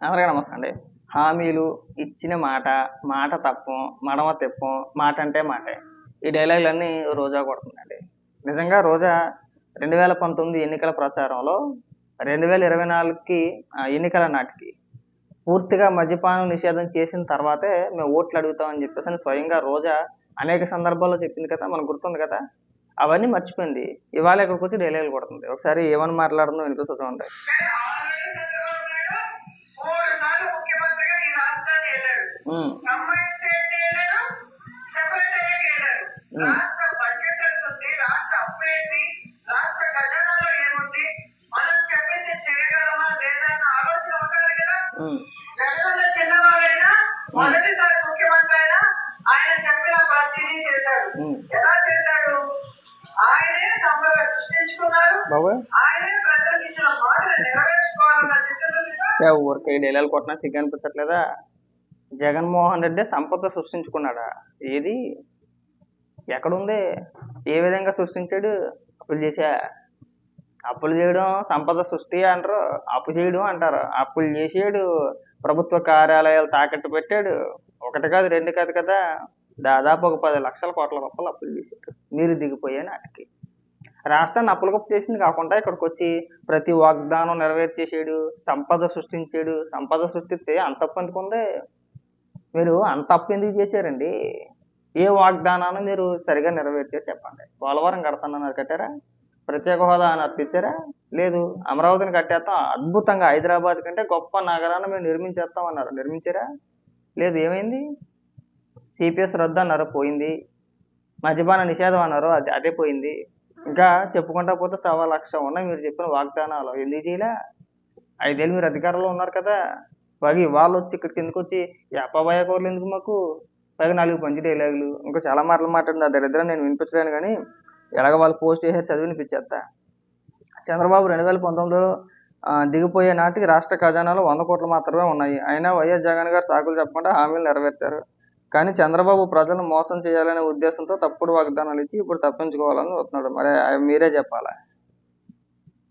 అందరికీ నమస్తే అండి. హామీలు ఇచ్చిన మాట మాట తప్పం మడమ తిప్పం మాట అంటే మాటే. ఈ డైలాగులన్నీ రోజా కొడుతుందండి. నిజంగా రోజా రెండు వేల పంతొమ్మిది ఎన్నికల ప్రచారంలో రెండు వేల ఇరవై నాలుగుకి ఆ, ఎన్నికల నాటికి పూర్తిగా మద్యపానం నిషేధం చేసిన తర్వాతే మేము ఓట్లు అడుగుతామని చెప్పేసి స్వయంగా రోజా అనేక సందర్భాల్లో చెప్పింది కదా మనకు గుర్తుంది కదా. అవన్నీ మర్చిపోయింది. ఇవాళ ఇక్కడికి వచ్చి డైలాగులు కొడుతుంది. ఒకసారి ఏమని మాట్లాడుతుందో వినిపిస్తూ ఉంటాయి మొదటిసారి ముఖ్యమంత్రి అయినా ఆయన చెప్పిన ప్రతిదీ చేశాడు ఉమ్. ఎలా చేశాడు ఆయనే సంపద సృష్టించుకున్నారు బాబోయ్ ఆయనే ప్రజలకు ఇచ్చిన మాటలు నెరవేర్చుకోవాలన్న చిత్తశుద్ధితో చే ఊరికే ఈ డైలాగులు కొట్టినా సిగ్గు అనిపించట్లేదా? జగన్మోహన్ రెడ్డి సంపద సృష్టించుకున్నాడా? ఏది? ఎక్కడుంది? ఏ విధంగా సృష్టించాడు? అప్పులు చేశా. అప్పులు చేయడం సంపద సృష్టి అంటారు అప్పు చేయడం అంటారు. అప్పులు చేసాడు ప్రభుత్వ కార్యాలయాలు తాకట్టు పెట్టాడు. ఒకటి కాదు రెండు కాదు కదా. దాదాపు ఒక పది లక్షల కోట్ల రూపాయలు అప్పులు చేశాడు. మీరు దిగిపోయే నాటికి. రాష్ట్రాన్ని అప్పులకప్పు చేసింది కాకుండా ఇక్కడికి వచ్చి ప్రతి వాగ్దానం నెరవేర్చేసాడు సంపద సృష్టించాడు. సంపద సృష్టిస్తే అంత పొందుకుందే. మీరు అంత అప్పు ఎందుకు చేశారండి? ఏ వాగ్దానాన్ని మీరు సరిగా నెరవేర్చేసి చెప్పండి. పోలవరం కడతానన్నారు కట్టారా? ప్రత్యేక హోదా అని అర్పించారా లేదు అమరావతిని కట్టేస్తాం. అద్భుతంగా హైదరాబాద్ కంటే గొప్ప నగరాన్ని మేము నిర్మించేస్తాం అన్నారు నిర్మించారా? లేదు ఏమైంది? సిపిఎస్ రద్దు అన్నారు పోయింది. మద్యపాన నిషేధం అన్నారు అది అదే పోయింది. ఇంకా చెప్పుకుంటా పోతే సవా లక్ష ఉన్నాయి మీరు చెప్పిన వాగ్దానాలు. ఎందుకు చేయలే? ఐదేళ్ళు మీరు అధికారంలో ఉన్నారు కదా. పగి వాళ్ళు వచ్చి ఇక్కడికి ఎందుకు వచ్చి యాపాబాయ కూరలు ఎందుకు మాకు? పైగా నాలుగు పంచి డైలాగులు ఇంకా చాలా మాటలు మాట్లాడింది ఆ దరిద్రం నేను వినిపించలేను కానీ ఎలాగ వాళ్ళు పోస్ట్ చేసేది చదివి వినిపించేస్తా చంద్రబాబు రెండు వేల పంతొమ్మిదిలో దిగిపోయే నాటికి రాష్ట్ర ఖజానాలో వంద కోట్లు మాత్రమే ఉన్నాయి. అయినా వైఎస్ జగన్ గారు సాకులు చెప్పకుండా హామీలు నెరవేర్చారు. కానీ చంద్రబాబు ప్రజలను మోసం చేయాలనే ఉద్దేశంతో తప్పుడు వాగ్దానాలు ఇచ్చి ఇప్పుడు తప్పించుకోవాలని చూస్తున్నాడు. మరి మీరే చెప్పాలా?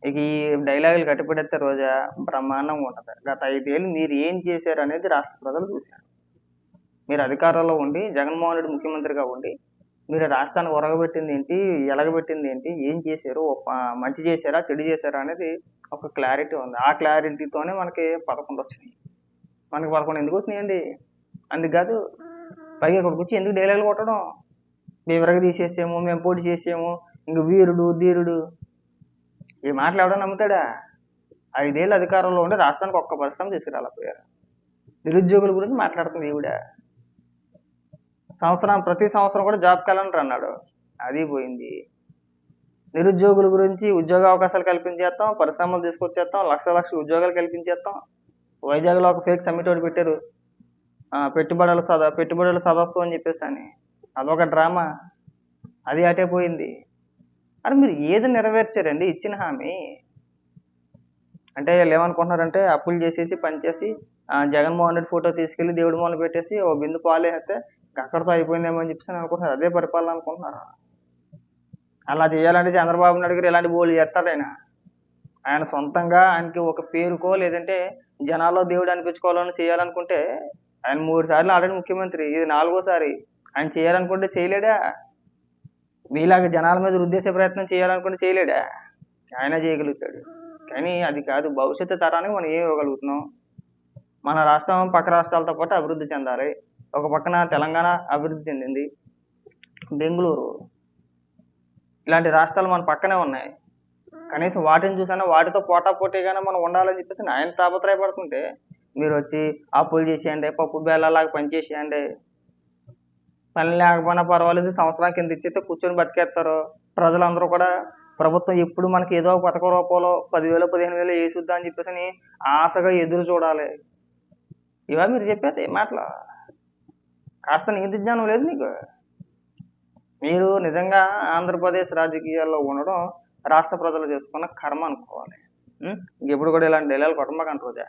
ఇక ఈ డైలాగులు కట్టిపెడితే రోజా బ్రహ్మాండంగా ఉంటుంది. గత ఐదేళ్ళు మీరు ఏం చేశారు అనేది రాష్ట్ర ప్రజలు చూశారు. మీరు అధికారంలో ఉండి జగన్మోహన్ రెడ్డి ముఖ్యమంత్రిగా ఉండి మీరు రాష్ట్రాన్ని ఉరగబెట్టింది ఏంటి ఎలగబెట్టింది ఏంటి ఏం చేశారు మంచి చేశారా చెడు చేశారా అనేది ఒక క్లారిటీ ఉంది. ఆ క్లారిటీతోనే మనకి పదకొండు వచ్చినాయి. మనకి పదకొండు ఎందుకు వచ్చినాయండి? అందుకు కాదు పైగా ఇక్కడికి వచ్చి ఎందుకు డైలాగులు కొట్టడం? మేము విరగ తీసేసాము మేము పోటీ చేసాము ఇంక వీరుడు ధీరుడు ఈ మాటలు ఎవడో నమ్ముతాడా? ఐదేళ్ళు అధికారంలో ఉండి రాష్ట్రానికి ఒక్క పరిశ్రమ తీసుకురాలపోయారు నిరుద్యోగుల గురించి మాట్లాడుతుంది ఈవిడ. సంవత్సరం ప్రతి సంవత్సరం కూడా జాబ్ క్యాలెండర్ అన్నాడు. అది పోయింది. నిరుద్యోగుల గురించి ఉద్యోగ అవకాశాలు కల్పించేస్తాం పరిశ్రమలు తీసుకొచ్చేస్తాం లక్ష లక్ష ఉద్యోగాలు కల్పించేస్తాం. వైజాగ్లో ఒక ఫేక్ సమ్మిట్ ఒకటి పెట్టారు. పెట్టుబడుల సద పెట్టుబడుల సదస్సు అని చెప్పేసి అని. అదొక డ్రామా. అది అటే పోయింది. అరే మీరు ఏది నెరవేర్చారండి? ఇచ్చిన హామీ. అంటే వీళ్ళు ఏమనుకుంటున్నారంటే అప్పులు చేసేసి పనిచేసి జగన్మోహన్ రెడ్డి ఫోటో తీసుకెళ్ళి దేవుడి మూల పెట్టేసి ఓ బిందు పాలు వేస్తే అక్కడితో అయిపోయిందేమో అని చెప్పేసి అనుకుంటున్నారు. అదే పరిపాలన అనుకుంటున్నారు? అలా చేయాలంటే చంద్రబాబు నాయుడు గారు ఇలాంటి బోళ్ళు చేస్తారు ఆయన. ఆయన సొంతంగా ఆయనకి ఒక పేరుకో లేదంటే జనాల్లో దేవుడు అనిపించుకోవాలని చేయాలనుకుంటే ఆయన మూడు సార్లు ఆల్రెడీ ముఖ్యమంత్రి ఇది నాలుగోసారి. ఆయన చేయాలనుకుంటే చేయలేడా? మీలాగా జనాల మీద రుద్దేసే ప్రయత్నం చేయాలనుకుని చేయలేడా? ఆయన చేయగలుగుతాడు. కానీ అది కాదు భవిష్యత్తు తరానికి మనం ఏం ఇవ్వగలుగుతున్నాం? మన రాష్ట్రం పక్క రాష్ట్రాలతో పాటు అభివృద్ధి చెందాలి. ఒక పక్కన తెలంగాణ అభివృద్ధి చెందింది. బెంగళూరు. ఇలాంటి రాష్ట్రాలు మన పక్కనే ఉన్నాయి. కనీసం వాటిని చూసైనా వాటితో పోటా పోటీగానే మనం ఉండాలని చెప్పేసి ఆయన తాపత్రయపడుతుంటే మీరు వచ్చి అప్పులు చేసేయండి పప్పు బేళ్ళలాగా పనిచేసేయండి పని లేకపోయినా పర్వాలేదు సంవత్సరం కింద ఇచ్చితే కూర్చొని బతికేస్తారు. ప్రజలందరూ కూడా ప్రభుత్వం ఎప్పుడు మనకి ఏదో ఒక పథక రూపంలో పదివేలు పదిహేను వేలు వేసుద్దా అని చెప్పేసి అని ఆశగా ఎదురు చూడాలి. ఇవా మీరు చెప్పేది మాటలు. కాస్త నీతి జ్ఞానం లేదు నీకు. మీరు నిజంగా ఆంధ్రప్రదేశ్ రాజకీయాల్లో ఉండడం రాష్ట్ర ప్రజలు చేసుకున్న కర్మ అనుకోవాలి. ఇంకెప్పుడు కూడా ఇలాంటి డైలాగులు కొట్టమాకంటారు రోజా.